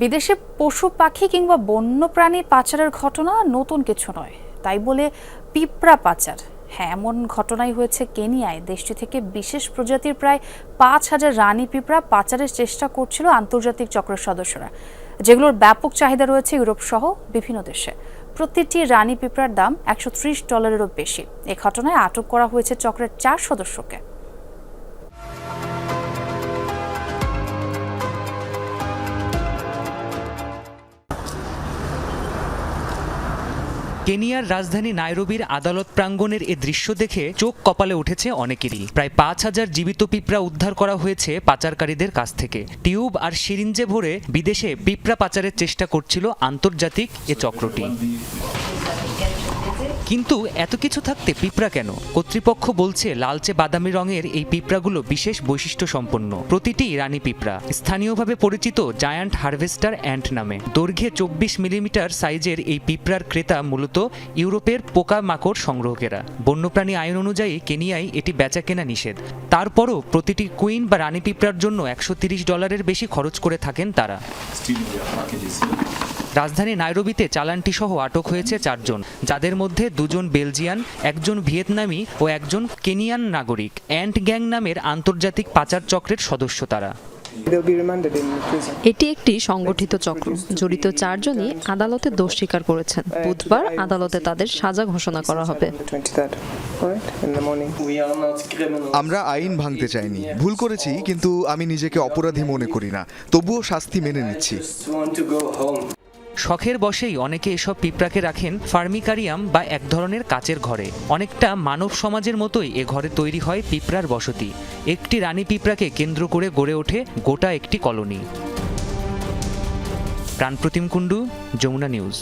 বিদেশে পশু পাখি কিংবা বন্য প্রাণী পাচারের ঘটনা নতুন কিছু নয়। তাই বলে পিঁপড়া পাচার। হ্যাঁ এমন ঘটনাই হয়েছে কেনিয়ায়। দেশটি থেকে বিশেষ প্রজাতির প্রায় পাঁচ হাজার রানী পিঁপড়া পাচারের চেষ্টা করছিল আন্তর্জাতিক চক্রের সদস্যরা, যেগুলোর ব্যাপক চাহিদা রয়েছে ইউরোপ সহ বিভিন্ন দেশে। প্রতিটি রানী পিঁপড়ার দাম একশো ত্রিশ ডলারেরও বেশি। এ ঘটনায় আটক করা হয়েছে চক্রের চার সদস্যকে। কেনিয়ার রাজধানী নাইরোবির আদালত প্রাঙ্গণের এ দৃশ্য দেখে চোখ কপালে উঠেছে অনেকেরই। প্রায় পাঁচ হাজার জীবিত পিঁপড়া উদ্ধার করা হয়েছে পাচারকারীদের কাছ থেকে। টিউব আর সিরিঞ্জে ভরে বিদেশে পিঁপড়া পাচারের চেষ্টা করছিল আন্তর্জাতিক এ চক্রটি। কিন্তু এত কিছু থাকতে পিঁপড়া কেন? কর্তৃপক্ষ বলছে লালচে বাদামি রঙের এই পিঁপড়াগুলো বিশেষ বৈশিষ্ট্য সম্পন্ন প্রতিটি রানী পিঁপড়া, স্থানীয়ভাবে পরিচিত জায়ান্ট হারভেস্টার অ্যান্ট নামে। দৈর্ঘ্যে চব্বিশ মিলিমিটার সাইজের এই পিঁপড়ার ক্রেতা মূলত ইউরোপের পোকা মাকড় সংগ্রহকেরা। বন্যপ্রাণী আইন অনুযায়ী কেনিয়ায় এটি বেচা কেনা নিষেধ। তারপরও প্রতিটি কুইন বা রানী পিঁপড়ার জন্য একশো ডলারের বেশি খরচ করে থাকেন তারা। রাজধানী নাইরোবিতে চালানটি সহ আটক হয়েছে চারজন যাদের মধ্যে দুজন বেলজিয়ান একজন ভিয়েতনামি ও একজন কেনিয়ান নাগরিক অ্যান্ট গ্যাং নামের আন্তর্জাতিক পাচার চক্রের সদস্য তারা. এটি একটি সংগঠিত চক্র জড়িত চারজনই আদালতে দোষ স্বীকার করেছেন বুধবার আদালতে তাদের সাজা ঘোষণা করা হবে On the 23rd, alright, in the morning. We are not criminals. আমরা আইন ভাঙতে চাইনি ভুল করেছি কিন্তু আমি নিজেকে অপরাধী মনে করি না তবুও শাস্তি মেনে নিচ্ছি শখের বশেই অনেকে এসব পিঁপড়াকে রাখেন ফার্মিকারিয়াম বা এক ধরনের কাচের ঘরে। অনেকটা মানব সমাজের মতোই এ ঘরে তৈরি হয় পিঁপড়ার বসতি। একটি রানী পিঁপড়াকে কেন্দ্র করে গড়ে ওঠে গোটা একটি কলোনি। প্রাণপ্রতিম কুণ্ডু, যমুনা নিউজ।